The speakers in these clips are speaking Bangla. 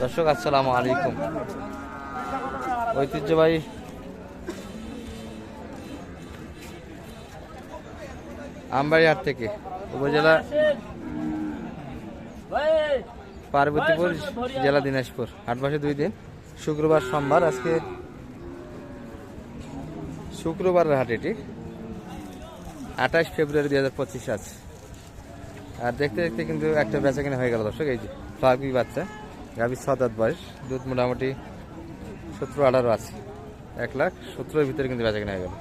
দর্শক, আসসালামু আলাইকুম। ঐতিহ্যবাহী আমবাড়িহাট থেকে উপজেলা পার্বতীপুর জেলা দিনাজপুর। হাট মাসে দুই দিন, শুক্রবার, সোমবার, আজকে শুক্রবারের হাট এটি। আঠাশ ফেব্রুয়ারি দুই হাজার পঁচিশ আছে আর দেখতে দেখতে কিন্তু একটা বেচা কিনা হয়ে গেল দর্শক, এই যে ফ্লাগবি বাচ্চা। গাভীর দাঁত বয়স দুধ মোটামুটি সতেরো আঠারো আছে। এক লাখ সতেরোর ভিতরে কিন্তু বেচা কিনা হয়ে গেল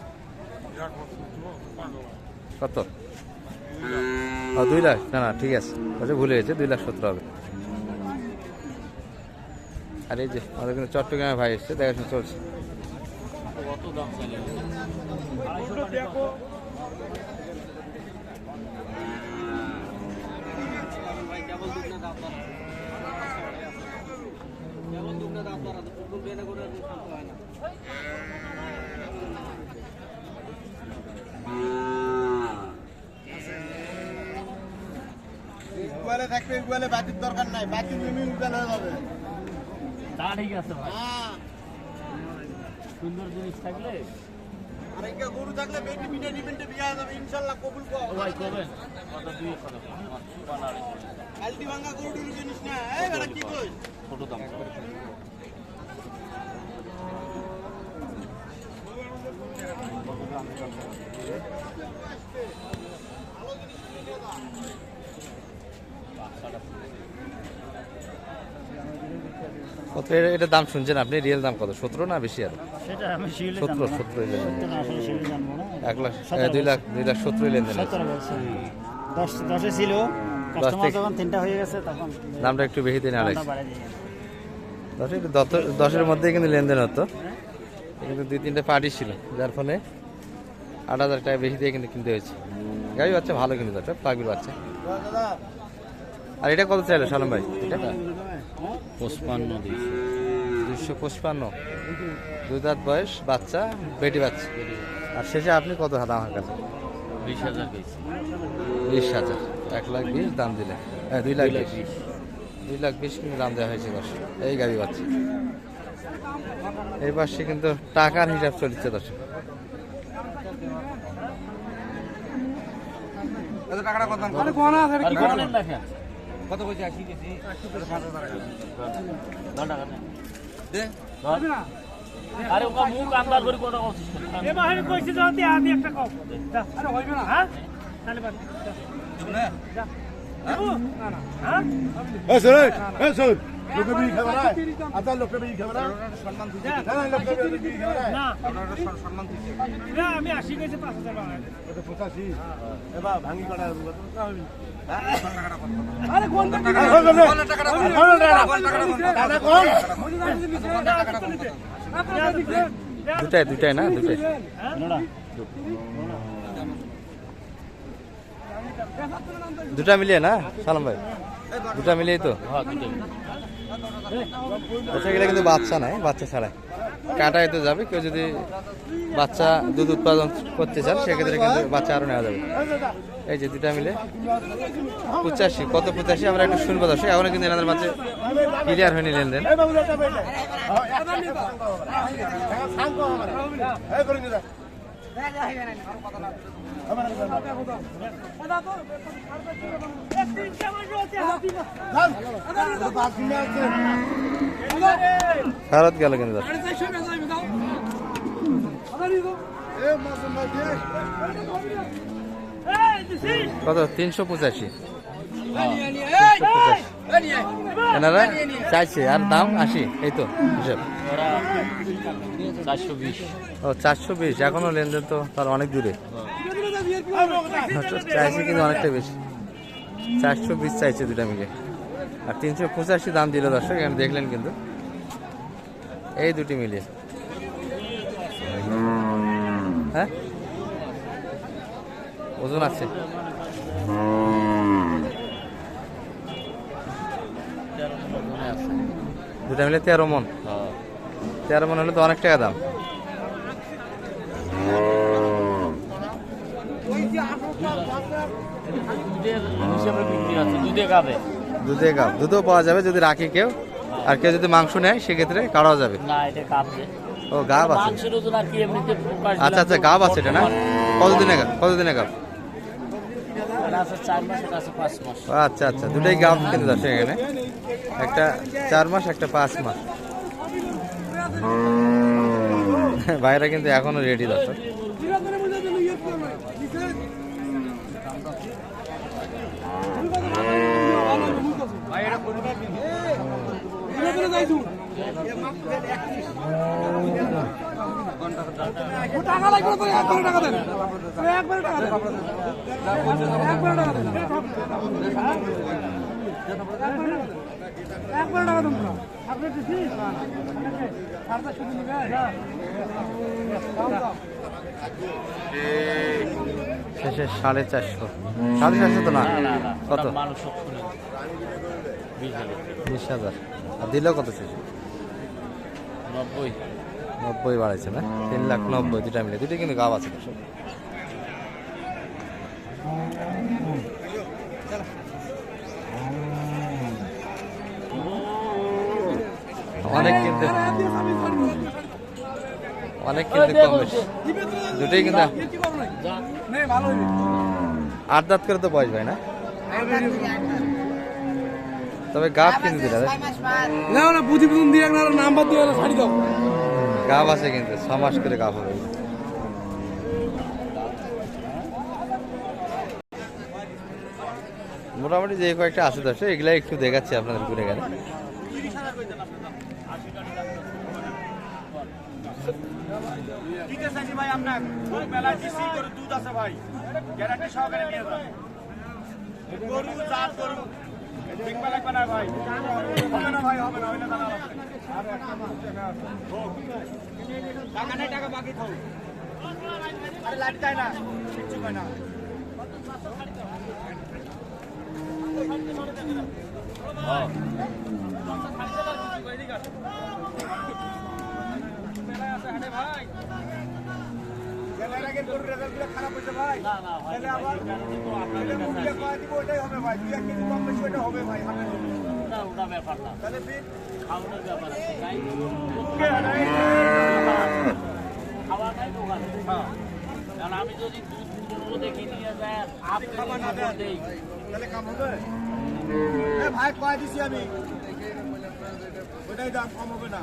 কত? ও দুই লাখ। না না, ঠিক আছে। আচ্ছা ভুলে গেছে, দুই লাখ সতেরো হবে। আর এই যে আমাদের কিন্তু চট্টগ্রামে ভাই এসছে, দেখাশোনা চলছে। থাকবে বাতির দরকার নাই বাতি তুমি উগালে যাবে। তা ঠিক আছে ভাই। হ্যাঁ। সুন্দর জিনিস থাকলে? আর একটা গরু থাকলে বেটি পিঠে ডিমেন্টে বিয়া যাবে ইনশাল্লাহ কবুল কর। ভাই করবেন দুই বানারে ভাঙা গরু জিনিস না। এই বেটা কি কই? ছোট দাম। কত এ- এটার দাম শুনছেন আপনি? রিয়েল দাম কত? সতেরো না বেশি আর? সতেরো সতেরো এক লাখ দুই লাখ দুই লাখ সতেরো লেনদেন দশ ছিল। দামটা একটু বেশি দিন আড়াইশ। দামটা বাড়ায় দিয়ে দশ দশের মধ্যেই কিন্তু লেনদেন হতো। কিন্তু দুই তিনটে পার্টি ছিল যার ফলে আট হাজার টাকা বেশি দিয়ে কিন্তু কিনতে হয়েছে। গাড়ি বাচ্চা ভালো কিন্তু দরটা প্লাগির বাচ্চা। আর এটা কত চাইলো সালম ভাই? এটা? পঁচপান্ন দুশো পঁচপান্ন। দুই দাঁত বয়স বাচ্চা বেটি বাচ্চা। আর শেষে আপনি কত দাম আমার কাছে? বিশ হাজার বিশ হাজার। এক লাখ বিশ দাম দিলে হ্যাঁ দুই লাখ বিশ। দুই লাখ বিশ কিন্তু দাম দেওয়া হয়েছে দর্শক। এই গাড়ি বাচ্চা। এই পাশে কিন্তু টাকার হিসাব চলছে দর্শক। টাকাটা কত আর কোনের দেখেন কত কইছে? 80 কেজি। 5000 টাকা। নেন। দে আরে ওকা মুখ আন্দাজ করে কোটা করছিস এ বাহিনী কইছে যদি আদি একটা কম। আরে হইবে না। হ্যাঁ? তাহলে বাদ শুনে? হ্যাঁ আচ্ছা না আমি আসি গেছে পাঁচ হাজার পঁচাশি। এবার ভাঙি কাটা আরে কোন টাকা? টাকাটা টাকা কম আপনারা দিচ্ছেন দুটাই দুটাই না দুটাই। নোড়া দুটা মিলিয়ে না? সালাম ভাই। দুটা মিলিয়ে তো? আচ্ছা কিন্তু বাচ্চা নাই, বাচ্চা ছাড়াই। কাটাই তো যাবে, কেউ যদি বাচ্চা, দুধ উৎপাদন করতে চান, সেক্ষেত্রে কিন্তু বাচ্চা আরও নেওয়া যাবে। এই যে দুটা মিলে। পঁচাশি, কত পঁচাশি? আমরা একটু শুনব দর্শক, এখনও কিন্তু এনাদের মাঝে ক্লিয়ার হয়নি লেনদেন। ফেরত গেল কিন্তু। কত? তিনশো পঁচাশি। এনারা চাইছে আর দাম আশি এই তো হিসাব। চারশো বিশ। ও চারশো বিশ এখনও লেনদেন তো তার অনেক দূরে। চাইছে কিন্তু অনেকটা বেশি। চারশো বিশ চাইছে দুটা মিলে। আর তিনশো পঁচাশি দাম দিল দর্শক, এখানে দেখলেন কিন্তু। এই দুটি মিলিয়ে হ্যাঁ? ওজন আছে। দুটা মিলে তেরো মন। তেরো মন হলে তো অনেক টাকা দাম দুধের হিসাবে বিক্রি আছে দুধে গাবে দুধে গাব দুধও পাওয়া যাবে যদি রাখি কেউ। আর কেউ যদি মাংস নেয় সেক্ষেত্রে কাটাও যাবে। না এটা কাঁপছে ও গাব আছে। আচ্ছা আচ্ছা গাব আছে এটা না? কতদিনে গাব? কতদিনে গাব? আচ্ছা আচ্ছা দুটাই গাব কিন্তু আছে এখানে। একটা চার মাস একটা পাঁচ মাস। ভাইরা কিন্তু এখনও রেডি দর্শক। টাকা লাগবে না একবারে টাকা দেন। একবারে টাকা দেন। একবারে টাকা দেন। একবারে টাকা দেন। আপনি দিছি সারটা শুধু নিবে শেষে সাড়ে চারশো। সাড়ে চারশো তো না? কত? মানুষ বিশ হাজার। আর দিলেও কত শেষে নব্বই। নব্বই বাড়াইছে না? তিন লাখ নব্বই দুটা মিলে। দুটো কিন্তু গাব আছে দর্শক। অনেক কিন্তু অনেক কিন্তু কম বেশি। দুটোই কিন্তু নে ভালো হইবে। আট দাঁত করে তো বয়স ভাই না? তবে গাব কিন্তু দিলা না না বুঝি বুঝুন দিয়ে না নাম্বার দিয়ে ছাড়ি দাও। গাব আছে কিন্তু ছ মাস করে গাব হবে। মোটামুটি যে কয়েকটা আছে দর্শক এগুলা একটু দেখাচ্ছি আপনাদের ঘুরে গেলে। দিতে চাইছি ভাই আপনার? মেলায় দিছি গরু দুধ আছে ভাই। গ্যারান্টি সহকারে নিয়ে যান। গরু জাত গরু। দেখবা লাগবে না ভাই ওটা ব্যাপার না। তাহলে খাওয়ানোর ব্যাপার? খাওয়া নাই। দোকানে কারণ আমি যদি দুধ পনেরো দেখে নিয়ে যায় আপনি খাবার না। দেই তাহলে কাম হবে? এ ভাই কয়া দিছি আমি? ওটাই দাম কম হবে না।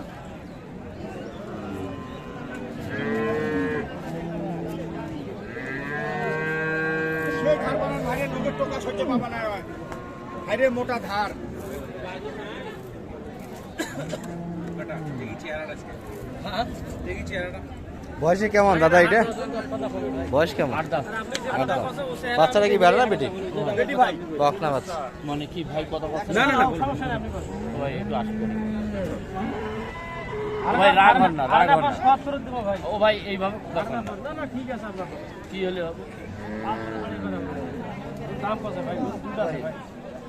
ধার বানান লোকের টোকা সহ্য পাবা না হয় ভাইরে মোটা ধার। বয়সে কেমন দাদা এটা? বয়স কেমন। বাচ্চাটা কি বেড়া না বেটি? বেটি ভাই। বক না বাচ্চা। মানে কি ভাই কথা না না ভাই একটু ভাই রাগ হন না রাগ হন না। ও ভাই এইভাবে দেখেন না। না না ঠিক আছে আপনার কি হলে হবে দাম কত ভাই দুটা আছে ভাই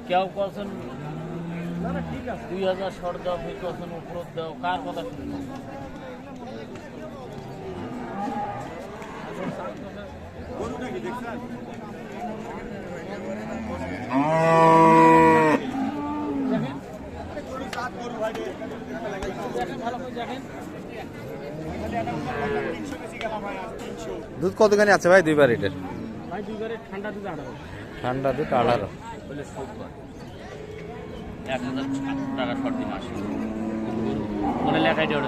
কেউ করছেন না না ঠিক আছে দুই হাজার শর্ট দাও, কেউ করছেন উপর দাও। কার কথা দুধ কতখানি আছে ভাই দুইবার দুইবারে ঠান্ডা দুধ আঠারো এক হাজার টাকা মনে লেখাই দিয়ে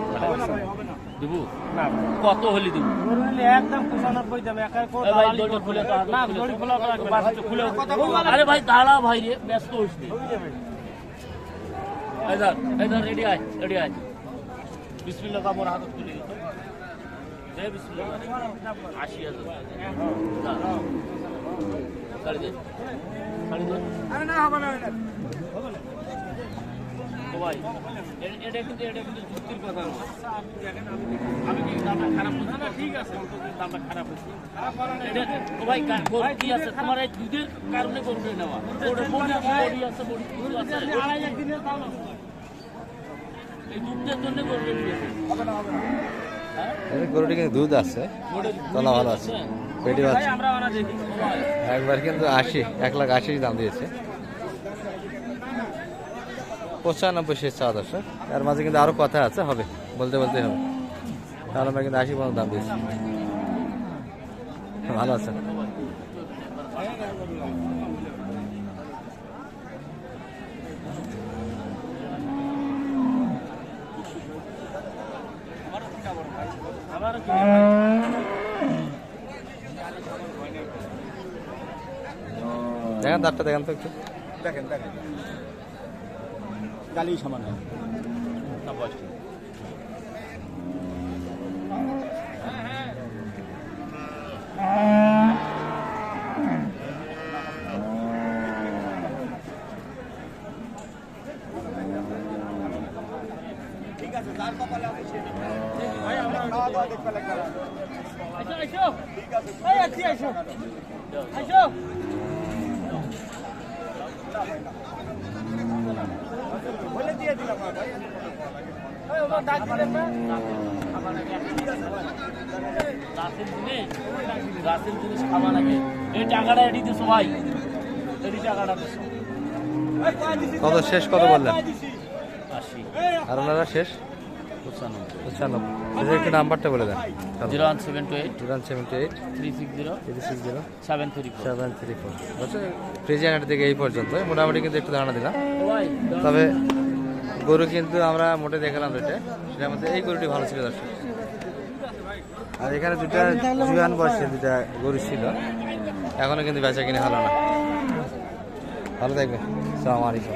কত হলি দেবো? একদম পঁচানব্বই দাম আরে ভাই দাঁড়া ভাই রে ব্যস্ত রেডি আয় রেডি আয়। বিসমিল্লাহ কামড় হাতত তুলি। আশি হাজার। যা। ছাড়ি দে ছাড়ি দে আরে না হবে না হবে না। তো ভাই এ- এটা কিন্তু এটা কিন্তু যুক্তির কথা না। আমি কি দামটা খারাপ বলছি? না ঠিক আছে। দামটা খারাপ হচ্ছে এটা ও ভাই কা- গরু কি আছে? তোমার এই দুধের কারণে গরুটা নেওয়া। বডি আছে বডি আছে এই দুধের জন্য এই গরুটি কিন্তু দুধ আছে। তলা ভালো আছে। পেটি ভাই, একবার কিন্তু আশি এক লাখ আশি দাম দিয়েছে। পঁচানব্বই শেষ চাওয়া দর্শক তার মাঝে কিন্তু আরও কথা আছে হবে। বলতে বলতে হবে। তাহলে আমরা কিন্তু আশি পর্যন্ত দাম দিয়েছি। ভালো আছে দেখেন দাঁতটা দেখেন তো একটু। দেখেন দেখেন। গালি সমান হয়। ঠিক আছে যার কপালে আছে সে ভাই আমরা খাওয়া দাওয়া দেখতে লাগবে আইসো আইসো এই আছি আইসো আইসো বলে দিয়ে দিলাম ভাই এই ওমা ডাক দিলেন না খাবার আগে গাছের জিনিস খাবার আগে এই টাকাটা এটি দিছো ভাই এটি টাকাটা দিছো কত শেষ? কত বললেন? আশি। আর ওনারা শেষ? একটু নাম্বারটা বলে দেন। Zero one seven two eight. Two one seventy eight. Three six zero. Three six zero. Seven three seven three four. আচ্ছা থেকে এই পর্যন্ত। মোটামুটি কিন্তু একটু ধারণা দিলাম। তবে গরু কিন্তু আমরা মোটে দেখালাম দুটো সেটার মধ্যে এই গরুটি ভালো ছিল দর্শক। আর এখানে দুটা জুয়ান বয়সে দুটা গরু ছিল। এখনও কিন্তু বেচা কিনে হলো না। ভালো থাকবে সালাম আলাইকুম।